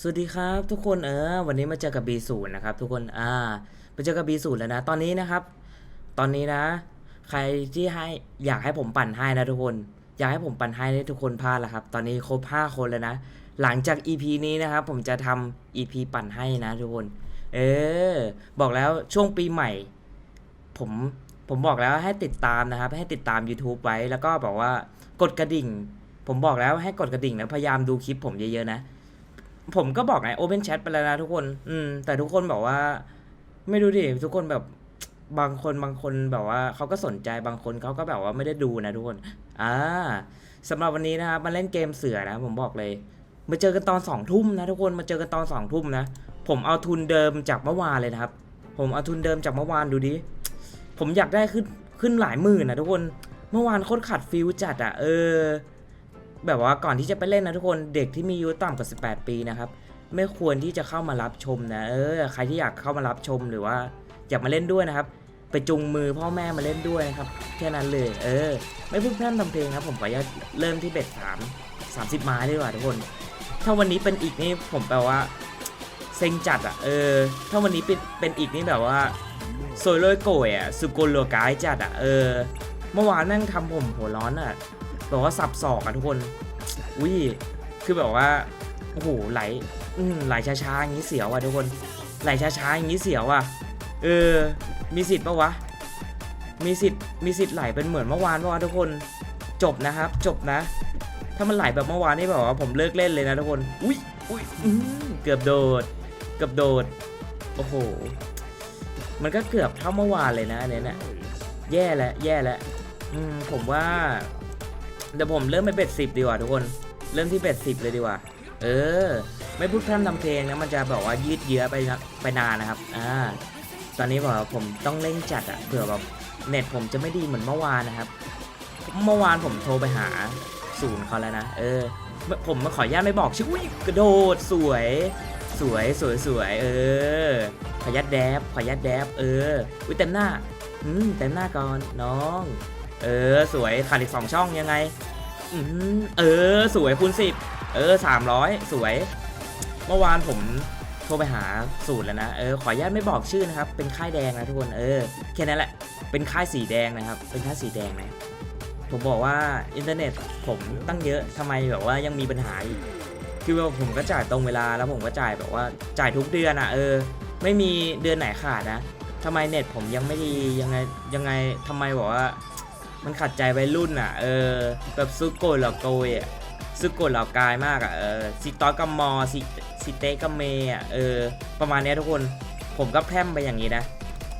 สวัสดีครับทุกคนเออวันนี้มาเจอกับ B0 นะครับทุกคนอ่ามาเจอกับ B0 แล้วนะ ตอนนี้นะครับ ตอนนี้นะ ใครที่ให้อยากให้ผมปั่นให้นะทุกคน อยากให้ผมปั่นให้ทุกคนพลาดล้วครับ ตอนนี้ครบ 5 คนแล้วนะ หลังจาก EP นี้นะครับ ผมจะทำ EP ปั่นให้นะทุกคน เออ บอกแล้วช่วงปีใหม่ ผมผมบอกแล้วให้ติดตามนะครับ ให้ติดตาม YouTube ไว้แล้วก็บอกว่ากดกระดิ่ง ผมบอกแล้วให้กดกระดิ่งนะพยายามดูคลิปผมเยอะๆนะ ผมก็บอกไง Open Chat ไปแล้วนะทุกคน อืม แต่ทุกคนบอกว่า ไม่รู้ดิ ทุกคนแบบบางคนบางคนแบบว่าเขาก็สนใจบางคนเขาก็แบบว่าไม่ได้ดูนะทุกคน อ่าสำหรับวันนี้นะครับมาเล่นเกมเสือนะ ผมบอกเลยมาเจอกันตอนสองทุ่มนะทุกคนมาเจอกันตอนสองทุ่มนะ ผมเอาทุนเดิมจากเมื่อวานเลยนะครับ ผมเอาทุนเดิมจากเมื่อวานดูดิผมอยากได้ขึ้นขึ้นหลายหมื่นนะทุกคนเมื่อวานโคตรขัดฟิลจัดอะเออ แบบว่าก่อนที่จะไปเล่นนะทุกคนเด็กที่มีอายุต่ำกว่า 18 ปีนะครับไม่ควรที่จะเข้ามารับชมนะเออใครที่อยากเข้ามารับชมหรือว่าอยากมาเล่นด้วยนะครับ ไปจุงมือพ่อแม่มาเล่นด้วยนะครับแค่นั้นเลยเออ ไม่พูดพร่ำทำเพลงครับ ผมขออนุญาตเริ่มที่เบ็ดสามสามสิบไม้ดีกว่าทุกคน ถ้าวันนี้เป็นอีกนี่ผมแปลว่าเซ็งจัดอะเออ ถ้าวันนี้เป็นเป็นอีกนี่แบบว่าโซโลโกยอะสุโกโลกายจัดอะเออ เมื่อวานแม่งทำผมหัวร้อนอะแบบว่าสับศอกอะทุกคนอุ้ยคือแบบว่าโอ้โหไหลไหลช้าๆอย่างนี้เสียวอะทุกคนไหลช้าๆอย่างนี้เสียวอะเออมีสิทธิ์ปะวะมีสิทธิ์มีสิทธิ์ไหลเป็นเหมือนเมื่อวานปะวะทุกคนจบนะครับ จบนะ ถ้ามันไหลแบบเมื่อวานนี่แบบว่าผมเลิกเล่นเลยนะทุกคนอุ้ยอุ้ยเกือบโดดเกือบโดดโอ้โหมันก็เกือบเท่าเมื่อวานเลยนะอันเนี้ยนะแย่แล้วแย่แล้วอืมผมว่า เดี๋ยวผมเริ่มไปเบ็ดสิบดีกว่าทุกคน เริ่มที่เบ็ดสิบเลยดีกว่า เออ ไม่พูดพร่ำทำเพลงนะมันจะแบบว่ายืดเยื้อไปนะไปนานนะครับ อ่า ตอนนี้บอกว่าผมต้องเร่งจัดอะเผื่อแบบเน็ตผมจะไม่ดีเหมือนเมื่อวานนะครับ เมื่อวานผมโทรไปหาศูนย์เขาแล้วนะ เออ ผมมาขออนุญาตไม่บอกชื่ออุ้ยกระโดดสวย สวยสวยสวยเออ ขออนุญาตแดบขออนุญาตแดบเออ อุ้ยเต็มหน้า อืมเต็มหน้าก่อนน้อง เออสวยขาดอีกสองช่องยังไงอืมเออสวยคูณสิบเออสามร้อยสวย เมื่อวานผมโทรไปหาสูตรแล้วนะเออขออนุญาตไม่บอกชื่อนะครับ เป็นค่ายแดงนะทุกคนเออแค่นั้นแหละเป็นค่ายสีแดงนะครับ เป็นค่ายสีแดงนะผมบอกว่าอินเทอร์เน็ตผมตั้งเยอะทำไมแบบว่ายังมีปัญหาอีกคือว่าผมก็จ่ายตรงเวลาแล้วผมก็จ่ายแบบว่าจ่ายทุกเดือนอะเออ ไม่มีเดือนไหนขาดนะทำไมเน็ตผมยังไม่ดียังไงยังไงทำไมบอกว่า มันขัดใจวัยรุ่นอะ เออ แบบซุโกะหลอโกยอะซุโกะหลอกกายมากอะ เออซิตอสกัมมอซิซิเตกัมเมอะ เออ ประมาณนี้ทุกคน ผมก็แพร่มไปอย่างนี้นะ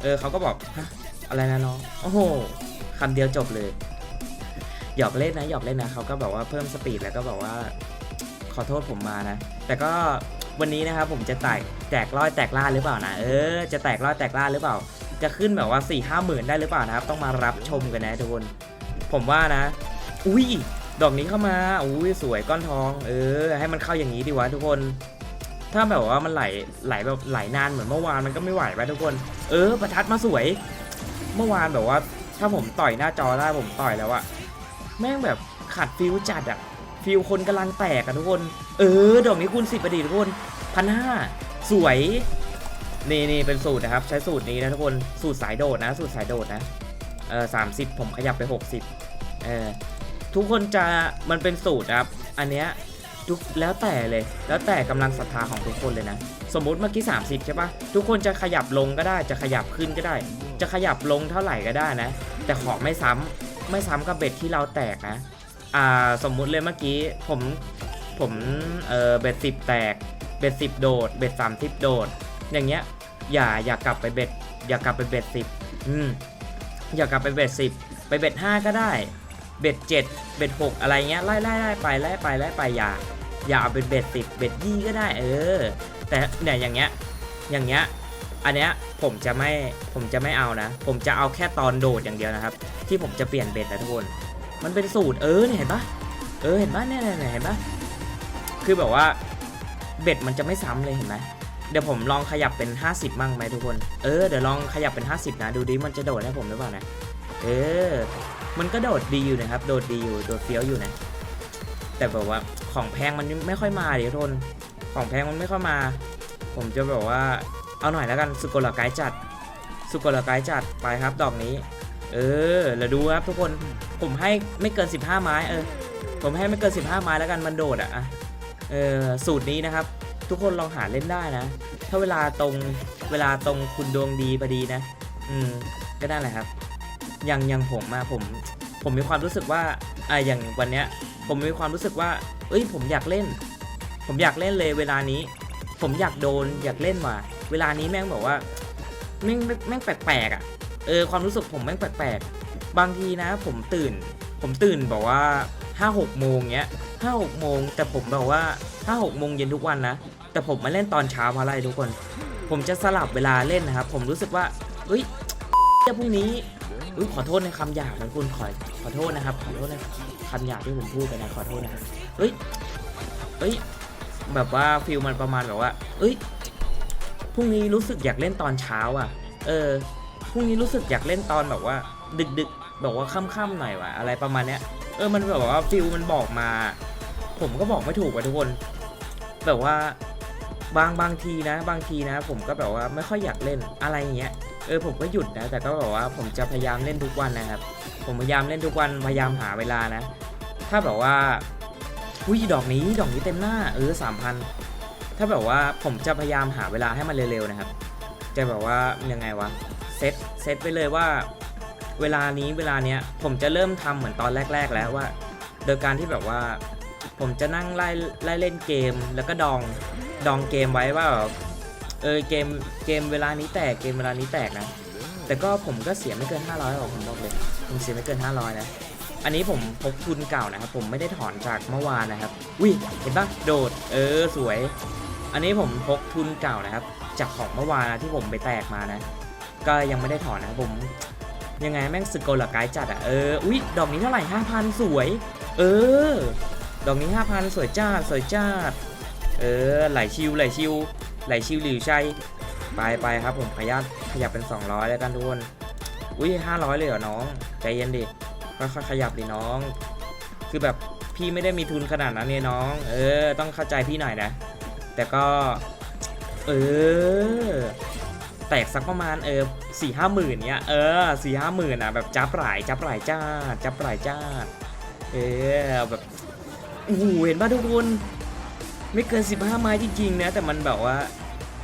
เออเขาก็บอกฮะอะไรนะน้อง โอ้โหคำเดียวจบเลย หยอกเล่นนะหยอกเล่นนะเขาก็แบบว่าเพิ่มสปีดแล้วก็บอกว่า ขอโทษผมมานะ แต่ก็วันนี้นะครับผมจะแตกแตกร้อยแตกล่าหรือเปล่านะ เออ จะแตกร้อยแตกล่าหรือเปล่า จะขึ้นแบบว่า4ี่ห้าหมื่นได้หรือเปล่านะครับ ต้องมารับชมกันนะทุกคน ผมว่านะ อุ้ยดอกนี้เข้ามา อุ้ยสวยก้อนทอง เออ ให้มันเข้าอย่างนี้ดีวะทุกคน ถ้าแบบว่ามันไหลไหลแบบไหลนานเหมือนเมื่อวานมันก็ไม่ไหวไปทุกคน เออ ประทัดมาสวย เมื่อวานแบบว่า ถ้าผมต่อยหน้าจอได้ผมต่อยแล้วอะแม่งแบบขาดฟิลจัดอะฟิลคนกำลังแตกอะทุกคน เออ ดอกนี้คูณสิบประดีทุกคนพันห้าสวย นี่นี่เป็นสูตรนะครับ ใช้สูตรนี้นะทุกคนสูตรสายโดดนะ สูตรสายโดดนะเออสามสิบผมขยับไปหกสิบเออทุกคนจะมันเป็นสูตรนะครับ อันเนี้ยทุกแล้วแต่เลย แล้วแต่กำลังศรัทธาของทุกคนเลยนะ สมมุติเมื่อกี้ 30 ใช่ปะทุกคนจะขยับลงก็ได้ จะขยับขึ้นก็ได้ จะขยับลงเท่าไหร่ก็ได้นะ แต่ขอไม่ซ้ำไม่ซ้ำกับเบ็ดที่เราแตกนะ อ่า สมมุติเลยเมื่อกี้ผม ผม เออเบ็ดสิบแตก เบ็ดสิบโดด เบ็ดสามสิบโดด อย่างเงี้ย อย่าอย่ากลับไปเบ็ดอย่ากลับไปเบ็ดสิบอืมอย่ากลับไปเบ็ดสิบไปเบ็ดห้าก็ได้ เบ็ดเจ็ดเบ็ดหกอะไรเงี้ยไล่ไล่ไล่ไปไล่ไปไล่ไปอย่าอย่าเอาเป็นเบ็ดสิบเบ็ดยี่ก็ได้เออ แต่เนี่ยอย่างเงี้ยอย่างเงี้ยอันเนี้ยผมจะไม่ผมจะไม่เอานะ ผมจะเอาแค่ตอนโดดอย่างเดียวนะครับ ที่ผมจะเปลี่ยนเบ็ดนะทุกคนมันเป็นสูตรเออเนี่ยเห็นปะเออเห็นปะเนี่ยเนี่ยเนี่ยเห็นปะคือแบบว่าเบ็ดมันจะไม่ซ้ำเลยเห็นไหม เดี๋ยวผมลองขยับเป็น 50 มั่งไหมทุกคน เออ เดี๋ยวลองขยับเป็น 50 นะ ดูดิมันจะโดดให้ผมหรือเปล่านะ เออ มันก็โดดดีอยู่นะครับ โดดดีอยู่ โดดเฟี้ยวอยู่นะ แต่แบบว่าของแพงมันไม่ค่อยมาเดี๋ยวทุกคน ของแพงมันไม่เข้ามา ผมจะแบบว่า เอาหน่อยแล้วกัน สุโกลาไกด์จัด สุโกลาไกด์จัด ไปครับ ดอกนี้ เออ แล้วดูครับทุกคน ผมให้ไม่เกิน 15 ไม้ เออ ผมให้ไม่เกิน 15 ไม้แล้วกัน มันโดดอะอะเออ สูตรนี้นะครับ ทุกคนลองหาเล่นได้นะ ถ้าเวลาตรงเวลาตรงคุณดวงดีพอดีนะ อืมก็ได้แหละครับอย่างอย่างผมมาผม ผมมีความรู้สึกว่าอ่าอย่างวันเนี้ย ผมมีความรู้สึกว่า เอ้ย ผมอยากเล่น ผมอยากเล่นเลยเวลานี้ ผมอยากโดนอยากเล่นว่ะเวลานี้แม่งบอกว่าแม่งแม่งแปลกๆอะเออความรู้สึกผมแม่งแปลกๆบางทีนะ ผมตื่น ผมตื่นบอกว่าห้าหกโมงเงี้ยห้าหกโมงแต่ผมแบบว่าห้าหกโมงเย็นทุกวันนะ แต่ผมมาเล่นตอนเช้าเพราะอะไรทุกคน ผมจะสลับเวลาเล่นนะครับ ผมรู้สึกว่าเอ้ยเดี๋ยวพรุ่งนี้อุ้ยขอโทษในคำหยาบนะคุณขอขอโทษนะครับ ขอโทษในคำหยาบที่ผมพูดไปนะขอโทษนะครับเอ้ยเอ้ยแบบว่าฟิลมันประมาณแบบว่าเอ้ยพรุ่งนี้รู้สึกอยากเล่นตอนเช้าอะ เออพรุ่งนี้รู้สึกอยากเล่นตอนแบบว่า ดึกๆแบบว่าค่ำๆหน่อยว่ะอะไรประมาณเนี้ยเออมันแบบว่าฟิลมันบอกมา ผมก็บอกไม่ถูกว่ะทุกคน แบบว่า บางบางทีนะ บางทีนะ ผมก็แบบว่าไม่ค่อยอยากเล่นอะไรอย่างเงี้ยเออผมก็หยุดนะ แต่ก็แบบว่าผมจะพยายามเล่นทุกวันนะครับ ผมพยายามเล่นทุกวันพยายามหาเวลานะ ถ้าแบบว่าอุ้ยดอกนี้ดอกนี้เต็มหน้าเออสามพันถ้าแบบว่าผมจะพยายามหาเวลาให้มันเร็วๆนะครับ จะแบบว่ายังไงวะเซตเซตไปเลยว่าเวลานี้เวลาเนี้ยผมจะเริ่มทำเหมือนตอนแรก ๆ แล้วว่า โดยการที่แบบว่า ผมจะนั่งไล่ไล่เล่นเกมแล้วก็ดอง ดองเกมไว้ว่าแบบเออเกมเกมเวลานี้แตกเกมเวลานี้แตกนะ แต่ก็ผมก็เสียไม่เกิน 500หรอกผมบอกเลยผมเสียไม่เกิน 500 นะ อันนี้ผมพกทุนเก่านะครับ ผมไม่ได้ถอนจากเมื่อวานนะครับวิเห็นปะโดด เออสวย อันนี้ผมพกทุนเก่านะครับ จากของเมื่อวานนะที่ผมไปแตกมานะ ก็ยังไม่ได้ถอนนะครับผมยังไงแม่งสกลลกายจัดอะเอออุ๊ยดอกนี้เท่าไหร่ห้าพันสวย เออ ดอกนี้ห้าพันสวยจ้าสวยจ้า เออไหลชิวไหลชิวไหลชิวหลิวชัยไปไปครับผมขยับขยับเป็น 200 แล้วกันทุกคนอุ้ย500 เลยเหรอน้อง ใจเย็นดิค่อยๆขยับดิน้อง คือแบบพี่ไม่ได้มีทุนขนาดนั้นเนี่ยน้อง เออ ต้องเข้าใจพี่หน่อยนะ แต่ก็ เออ แตกสักประมาณเออสี่ห้าหมื่นเนี้ย เออสี่ห้าหมื่นอะแบบจับหลายจับหลายจ้า จับหลายจ้า เออแบบโอ้โหเห็นป่ะทุกคน ไม่เกิน 15 ไม้จริงๆนะ แต่มันแบบว่า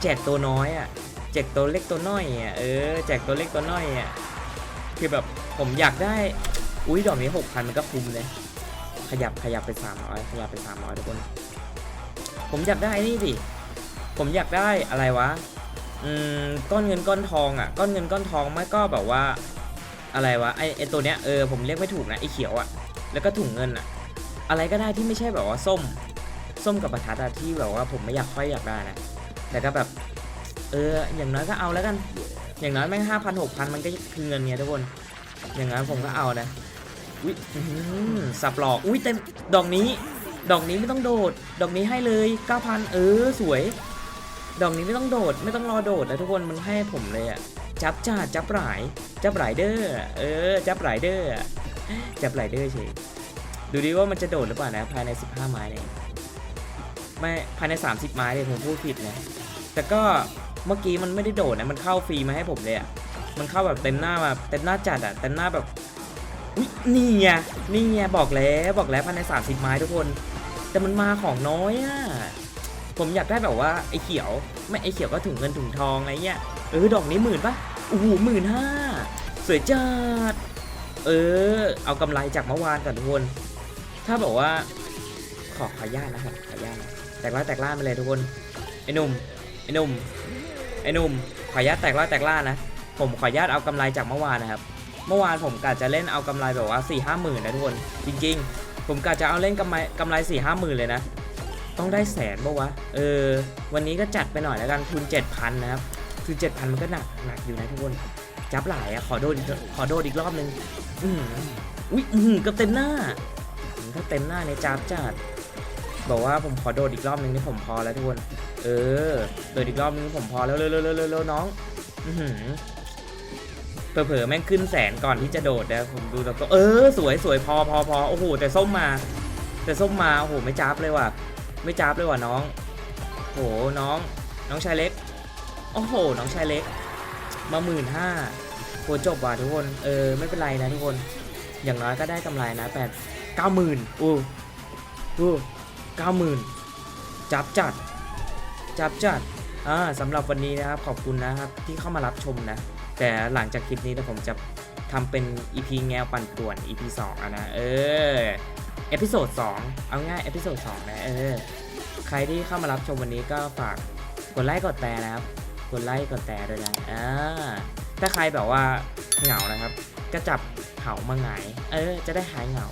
แจกตัวน้อยอะ แจกตัวเล็กตัวน้อยอะ เออ แจกตัวเล็กตัวน้อยอะ คือแบบผมอยากได้ อุ้ยดอกนี้ 6,000 มันก็คุ้มเลย ขยับขยับไป300ขยับไป300ทุกคน ผมอยากได้นี่ดิ ผมอยากได้อะไรวะ อืม ก้อนเงินก้อนทองอะ ก้อนเงินก้อนทองไม่ก็แบบว่า อะไรวะ ไอไอตัวเนี้ย เออ ผมเรียกไม่ถูกนะ ไอเขียวอะ แล้วก็ถุงเงินอะ อะไรก็ได้ที่ไม่ใช่แบบว่าส้ม ส้มกับประทัดอะที่แบบว่าผมไม่อยากค่อยอยากได้นะแต่ก็แบบ เออ อย่างน้อยก็เอาแล้วกัน อย่างน้อยแม่งห้าพันหกพันมันก็คือเงินไงทุกคน อย่างนั้นผมก็เอานะอุ้ยอื้อหือสับหลอก อุ้ยเต็มดอกนี้ ดอกนี้ไม่ต้องโดด ดอกนี้ให้เลยเก้าพันเออสวย ดอกนี้ไม่ต้องโดด ไม่ต้องรอโดดนะทุกคนมันให้ผมเลยอะจับจ้าจับหลายจับหลายเดอ้อเออ จับหลายเดอ้อจับหลายเดอ้อเฉยดูดิว่ามันจะโดดหรือเปล่านะภายใน 15 ไม้เนี่ย ไม่ภายใน 30 ไม้เลยผมพูดผิดนะแต่ก็เมื่อกี้มันไม่ได้โดดนะมันเข้าฟรีมาให้ผมเลยอะมันเข้าแบบเต็มหน้าแบบเต็มหน้าจัดอะเต็มหน้าแบบอุ๊ยนี่ไงนี่ไงบอกแล้วบอกแล้วภายใน 30 ไม้ทุกคน แต่มันมาของน้อยอะผมอยากได้แบบว่าไอ้เขียว ไม่ไอ้เขียวก็ถุงเงินถุงทองอะไรเงี้ยเออดอกนี้หมื่นปะโอ้โหหมื่นห้าสวยจัดเออ เอากำไรจากเมื่อวานก่อนทุกคน ถ้าบอกว่าขอขอญาตนะครับขอญาตนะ แตกล่าแตกล่าไปเลยทุกคน ไอ้หนุ่ม ไอ้หนุ่ม ไอ้หนุ่ม ขออนุญาตแตกล่าแตกล่านะ ผมขออนุญาตเอากำไรจากเมื่อวานนะครับ เมื่อวานผมกะจะเล่นเอากำไรแบบว่า4ี่ห้าหมื่นนะทุกคน จริง ๆ ผมกะจะเอาเล่นกำไรกำไร4ี่ห้าหมื่นเลยนะ ต้องได้แสนปะวะ เออ วันนี้ก็จัดไปหน่อยแล้วกันทุน7,000นะครับทุน7,000มันก็หนักหนักอยู่นะทุกคน จับหลายอะขอโดดอีกขอโดดอีกรอบนึง อืออุ้ยอือกับเต็มหน้าถ้าเต็มหน้าในจับจัด บอกว่าผมขอโดดอีกรอบนึงนี่ผมพอแล้วทุกคน เออ โดดอีกรอบนึงผมพอแล้วเร็วเร็วเร็วเร็วเร็วน้อง อือเผลอๆแม่งขึ้นแสนก่อนที่จะโดดนะผมดูแล้วก็เออสวยสวยพอพอพอโอ้โหแต่ส้มมา แต่ส้มมาโอ้โหไม่จับเลยว่ะ ไม่จับเลยว่ะน้องโหน้อง น้องชายเล็กโอ้โห น้องชายเล็ก มาหมื่นห้าโหจบว่ะทุกคนเออไม่เป็นไรนะทุกคน อย่างน้อยก็ได้กำไรนะแปดเก้าหมื่นอู้อู้ เก้าหมื่นจับจัด จับจัดอ่าสำหรับวันนี้นะครับขอบคุณนะครับที่เข้ามารับชมนะ แต่หลังจากคลิปนี้เดี๋ยวผมจะทำเป็น EP แงวปั่นป่วน EP 2อะนะเออเอพิโซด2เอาง่ายเอพิโซด2นะเออใครที่เข้ามารับชมวันนี้ก็ฝากกดไลค์กดแชร์นะครับกดไลค์กดแชร์ด้วยนะอ่าถ้าใครแบบว่าเหงานะครับ ก็จับเหามาหงายเออ จะได้หายเหงา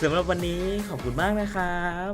สำหรับวันนี้ขอบคุณมากนะครับ